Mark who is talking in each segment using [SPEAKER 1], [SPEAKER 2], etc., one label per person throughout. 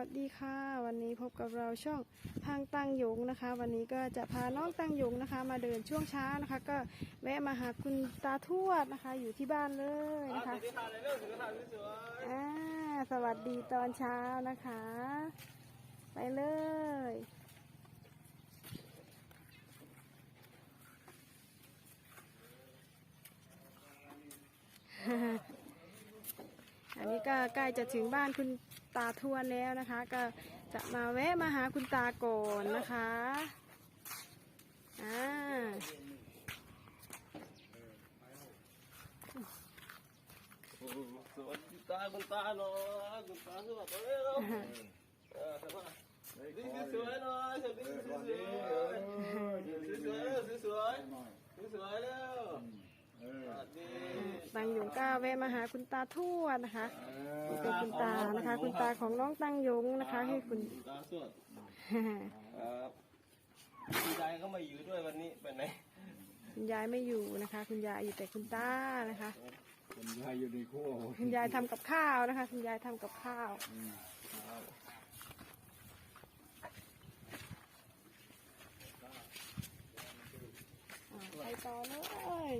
[SPEAKER 1] วัสดีค่ะ วันนี้พบกับเราช่องทางตั้งหยงนะคะ วันนี้ก็จะพาน้องตั้งหยงนะคะ มาเดินช่วงเช้านะคะ ก็แวะมาหาคุณตาทวดนะคะ อยู่ที่บ้านเลยนะคะ
[SPEAKER 2] สวัสดีค่ะเลยเรื่องสุขภาพสวย
[SPEAKER 1] อ่าสวัสดีตอนเช้านะคะ ไปเลยอันนี้ก็ใกล้จะถึงบ้านคุณ ตาทวนแล้วนะคะ ก็จะมาแวะมาหาคุณตาก่อนนะคะอ่า
[SPEAKER 2] สวัสดีตาคุณตาหน่อยคุณตาสวัสดีเร็วเออสวัสดีสวยหน่อยสวัสดีสวยสวยสวยสวยสวยเร็ว
[SPEAKER 1] ตังหยงก็แวะมาหาคุณตาทวดนะคะนี่เป็นคุณตานะคะ คุณตาของน้องตังหยงนะคะ ให้คุณ
[SPEAKER 2] ตาสวดครับคุณยายก็มาอยู่ด้วยวันนี้ไปไหน
[SPEAKER 1] คุณยายไม่อยู่นะคะ คุณยายอยู่แต่คุณตานะคะ
[SPEAKER 3] คนยายอยู่ในครัว
[SPEAKER 1] คุณยายทำกับข้าวนะคะ คุณยายทำกับข้าวอ่าไปต่อเลย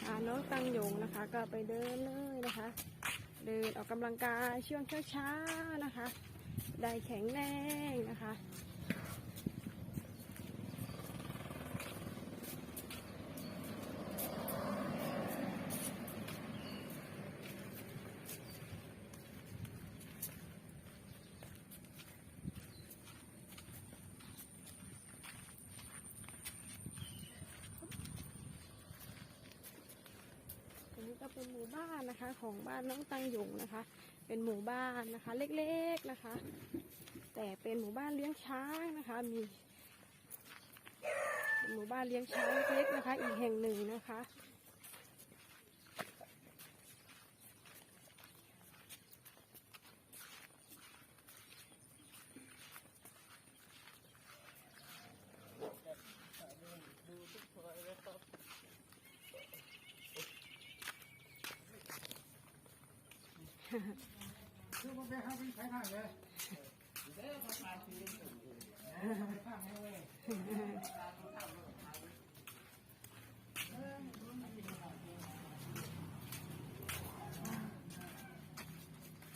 [SPEAKER 1] พา น้องตังหยงนะคะ ก็ไปเดินเลยนะคะ เดินออกกำลังกายช่วงเช้าๆนะคะ ได้แข็งแรงนะคะ ก็เป็นหมู่บ้านนะคะ ของบ้านน้องตังหยงนะคะ เป็นหมู่บ้านนะคะ เล็กๆนะคะ แต่เป็นหมู่บ้านเลี้ยงช้างนะคะ มีหมู่บ้านเลี้ยงช้างเล็กๆนะคะ อีกแห่งหนึ่งนะคะ
[SPEAKER 3] คือมันไปหาเป็นใช้ทางเลย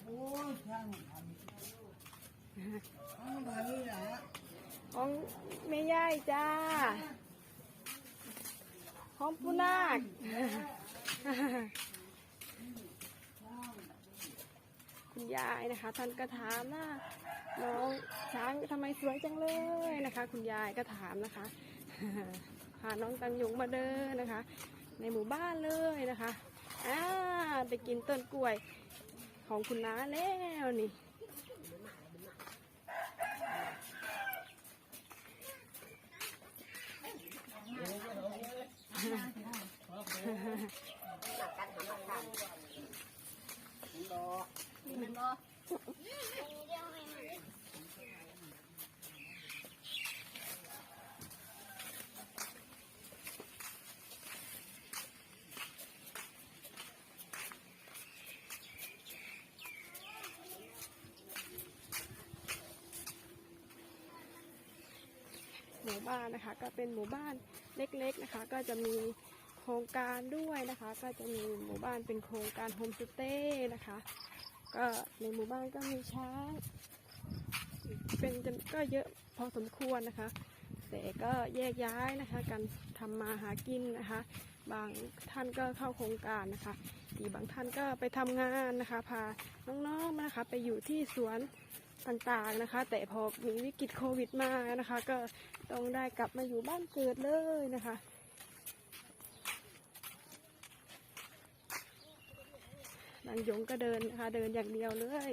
[SPEAKER 3] โอ้ยทางทำทางมาเลยอะ
[SPEAKER 1] ของแม่ย่ายจ้า ของปูนาค คุณ ยายนะคะ ท่านก็ถามว่าน้องช้างทำไมสวยจังเลยนะคะ คุณยายก็ถามนะคะพาน้องตังหยงมาเดินนะคะ ในหมู่บ้านเลยนะคะอ่าไปกินต้นกล้วยของคุณน้าแล้วนี่ หมู่บ้านนะคะ ก็เป็นหมู่บ้านเล็กๆนะคะ ก็จะมีโครงการด้วยนะคะ ก็จะมีหมู่บ้านเป็นโครงการโฮมสเตย์นะคะ ก็ในหมู่บ้านก็มีช้างเป็นจก็เยอะพอสมควรนะคะแต่ก็แยกย้ายนะคะกันทำมาหากินนะคะ บางท่านก็เข้าโครงการนะคะอีกบางท่านก็ไปทำงานนะคะ พาน้องๆนะคะ ไปอยู่ที่สวนต่างๆนะคะ แต่พอมีวิกฤตโควิดมานะคะ ก็ต้องได้กลับมาอยู่บ้านเกิดเลยนะคะ นางยงก็เดินนะคะเดินอย่างเดียวเลย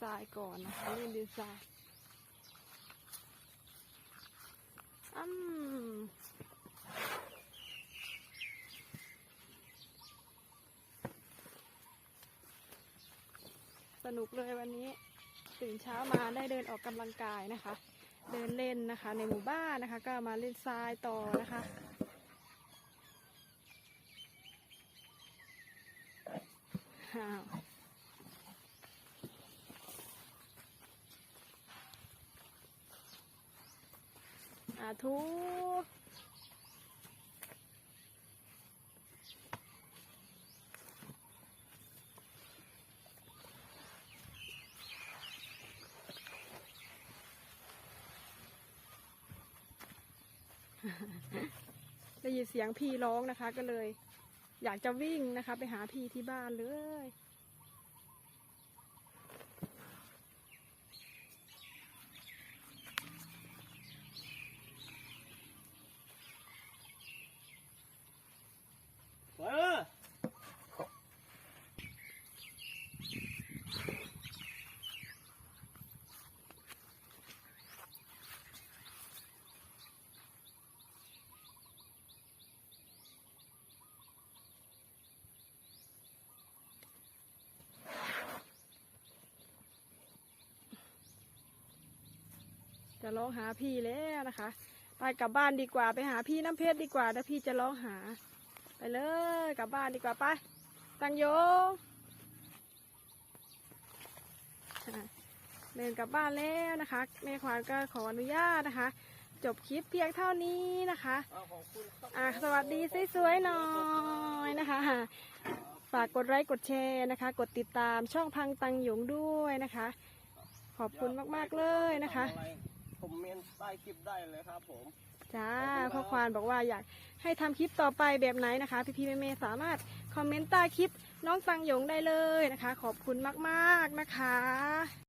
[SPEAKER 1] ทรายก่อนนะคะเล่นดินทรายอืมสนุกเลยวันนี้ตื่นเช้ามาได้เดินออกกำลังกายนะคะ เดินเล่นนะคะ ในหมู่บ้านนะคะ ก็มาเล่นทรายต่อนะคะอ้าว อาทุได้ยินเสียงพี่ร้องนะคะ ก็เลย อยากจะวิ่งนะคะ ไปหาพี่ที่บ้านเลย
[SPEAKER 2] ไปเลย
[SPEAKER 1] จะร้องหาพี่แล้วนะคะ ไปกลับบ้านดีกว่าไปหาพี่น้ำเพชรดีกว่าถ้าพี่จะร้องหา ไปเลยกลับบ้านดีกว่าไปตังโยงเดินกลับบ้านแล้วนะคะแม่ขวานก็ขออนุญาตนะคะ จบคลิปเพียงเท่านี้นะคะอะสวัสดีสวยๆหน่อยนะคะฝากกดไลค์กดแชร์นะคะ กดติดตามช่องพังตังหยงด้วยนะคะ ขอบคุณมากๆเลยนะคะ
[SPEAKER 2] อะไรคอมเมนต์ใต้คลิปได้เลยครับผม
[SPEAKER 1] จ้าพ่อควานบอกว่าอยากให้ทำคลิปต่อไปแบบไหนนะคะ พี่ๆเมย์ๆสามารถคอมเมนต์ใต้คลิปน้องตังหยงได้เลยนะคะ ขอบคุณมากๆนะคะ